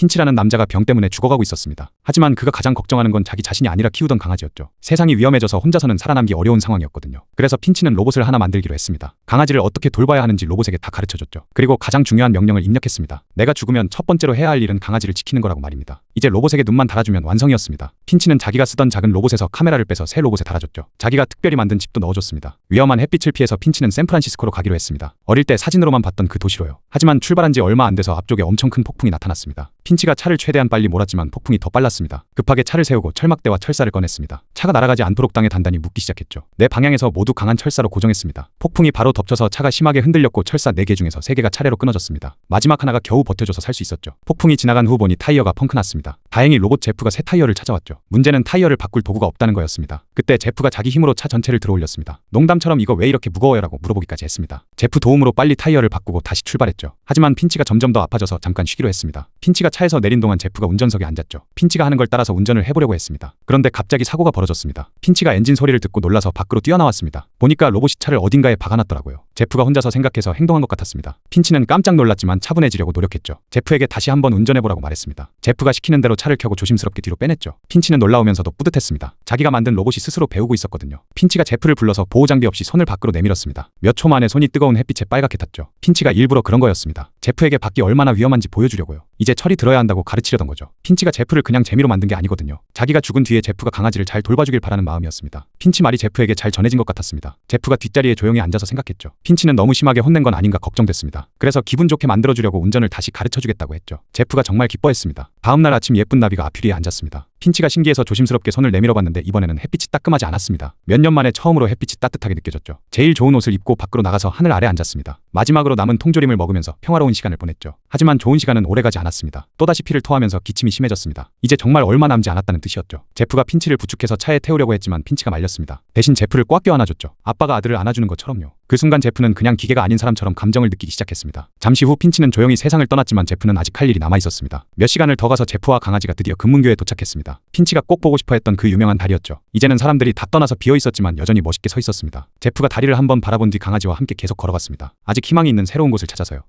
핀치라는 남자가 병 때문에 죽어가고 있었습니다. 하지만 그가 가장 걱정하는 건 자기 자신이 아니라 키우던 강아지였죠. 세상이 위험해져서 혼자서는 살아남기 어려운 상황이었거든요. 그래서 핀치는 로봇을 하나 만들기로 했습니다. 강아지를 어떻게 돌봐야 하는지 로봇에게 다 가르쳐줬죠. 그리고 가장 중요한 명령을 입력했습니다. 내가 죽으면 첫 번째로 해야 할 일은 강아지를 지키는 거라고 말입니다. 이제 로봇에게 눈만 달아주면 완성이었습니다. 핀치는 자기가 쓰던 작은 로봇에서 카메라를 빼서 새 로봇에 달아줬죠. 자기가 특별히 만든 집도 넣어줬습니다. 위험한 햇빛을 피해서 핀치는 샌프란시스코로 가기로 했습니다. 어릴 때 사진으로만 봤던 그 도시로요. 하지만 출발한 지 얼마 안 돼서 앞쪽에 엄청 큰 폭풍이 나타났습니다. 핀치가 차를 최대한 빨리 몰았지만 폭풍이 더 빨랐습니다. 급하게 차를 세우고 철막대와 철사를 꺼냈습니다. 차가 날아가지 않도록 땅에 단단히 묶기 시작했죠. 내 방향에서 모두 강한 철사로 고정했습니다. 폭풍이 바로 덮쳐서 차가 심하게 흔들렸고 철사 4개 중에서 3개가 차례로 끊어졌습니다. 마지막 하나가 겨우 버텨줘서 살 수 있었죠. 폭풍이 지나간 후 보니 타이어가 펑크 났습니다. 다 행히 로봇 제프가 새 타이어를 찾아왔죠. 문제는 타이어를 바꿀 도구가 없다는 거였습니다. 그때 제프가 자기 힘으로 차 전체를 들어올렸습니다. 농담처럼 이거 왜 이렇게 무거워요 라고 물어보기까지 했습니다. 제프 도움으로 빨리 타이어를 바꾸고 다시 출발했죠. 하지만 핀치가 점점 더 아파져서 잠깐 쉬기로 했습니다. 핀치가 차에서 내린 동안 제프가 운전석에 앉았죠. 핀치가 하는 걸 따라서 운전을 해보려고 했습니다. 그런데 갑자기 사고가 벌어졌습니다. 핀치가 엔진 소리를 듣고 놀라서 밖으로 뛰어나왔습니다. 보니까 로봇이 차를 어딘가에 박아놨더라고요. 제프가 혼자서 생각해서 행동한 것 같았습니다. 핀치는 깜짝 놀랐지만 차분해지려고 노력했죠. 제프에게 다시 한번 운전해보라고 말했습니다. 제프가 시키는 대로 차를 켜고 조심스럽게 뒤로 빼냈죠. 핀치는 놀라우면서도 뿌듯했습니다. 자기가 만든 로봇이 스스로 배우고 있었거든요. 핀치가 제프를 불러서 보호 장비 없이 손을 밖으로 내밀었습니다. 몇 초 만에 손이 뜨거운 햇빛에 빨갛게 탔죠. 핀치가 일부러 그런 거였습니다. 제프에게 밖이 얼마나 위험한지 보여주려고요. 이제 철이 들어야 한다고 가르치려던 거죠. 핀치가 제프를 그냥 재미로 만든 게 아니거든요. 자기가 죽은 뒤에 제프가 강아지를 잘 돌봐주길 바라는 마음이었습니다. 핀치 말이 제프에게 잘 전해진 것 같았습니다. 제프가 뒷자리에 조용히 앉아서 생각했죠. 핀치는 너무 심하게 혼낸 건 아닌가 걱정됐습니다. 그래서 기분 좋게 만들어주려고 운전을 다시 가르쳐주겠다고 했죠. 제프가 정말 기뻐했습니다. 다음날 아침 예쁜 나비가 앞유리에 앉았습니다. 핀치가 신기해서 조심스럽게 손을 내밀어 봤는데 이번에는 햇빛이 따끔하지 않았습니다. 몇 년 만에 처음으로 햇빛이 따뜻하게 느껴졌죠. 제일 좋은 옷을 입고 밖으로 나가서 하늘 아래 앉았습니다. 마지막으로 남은 통조림을 먹으면서 평화로운 시간을 보냈죠. 하지만 좋은 시간은 오래가지 않았습니다. 또다시 피를 토하면서 기침이 심해졌습니다. 이제 정말 얼마 남지 않았다는 뜻이었죠. 제프가 핀치를 부축해서 차에 태우려고 했지만 핀치가 말렸습니다. 대신 제프를 꽉 껴안아줬죠. 아빠가 아들을 안아주는 것처럼요. 그 순간 제프는 그냥 기계가 아닌 사람처럼 감정을 느끼기 시작했습니다. 잠시 후 핀치는 조용히 세상을 떠났지만 제프는 아직 할 일이 남아 있었습니다. 몇 시간을 더 가서 제프와 강아지가 드디어 금문교에 도착했습니다. 핀치가 꼭 보고 싶어 했던 그 유명한 다리였죠. 이제는 사람들이 다 떠나서 비어 있었지만 여전히 멋있게 서 있었습니다. 제프가 다리를 한번 바라본 뒤 강아지와 함께 계속 걸어갔습니다. 아직 희망이 있는 새로운 곳을 찾아서요.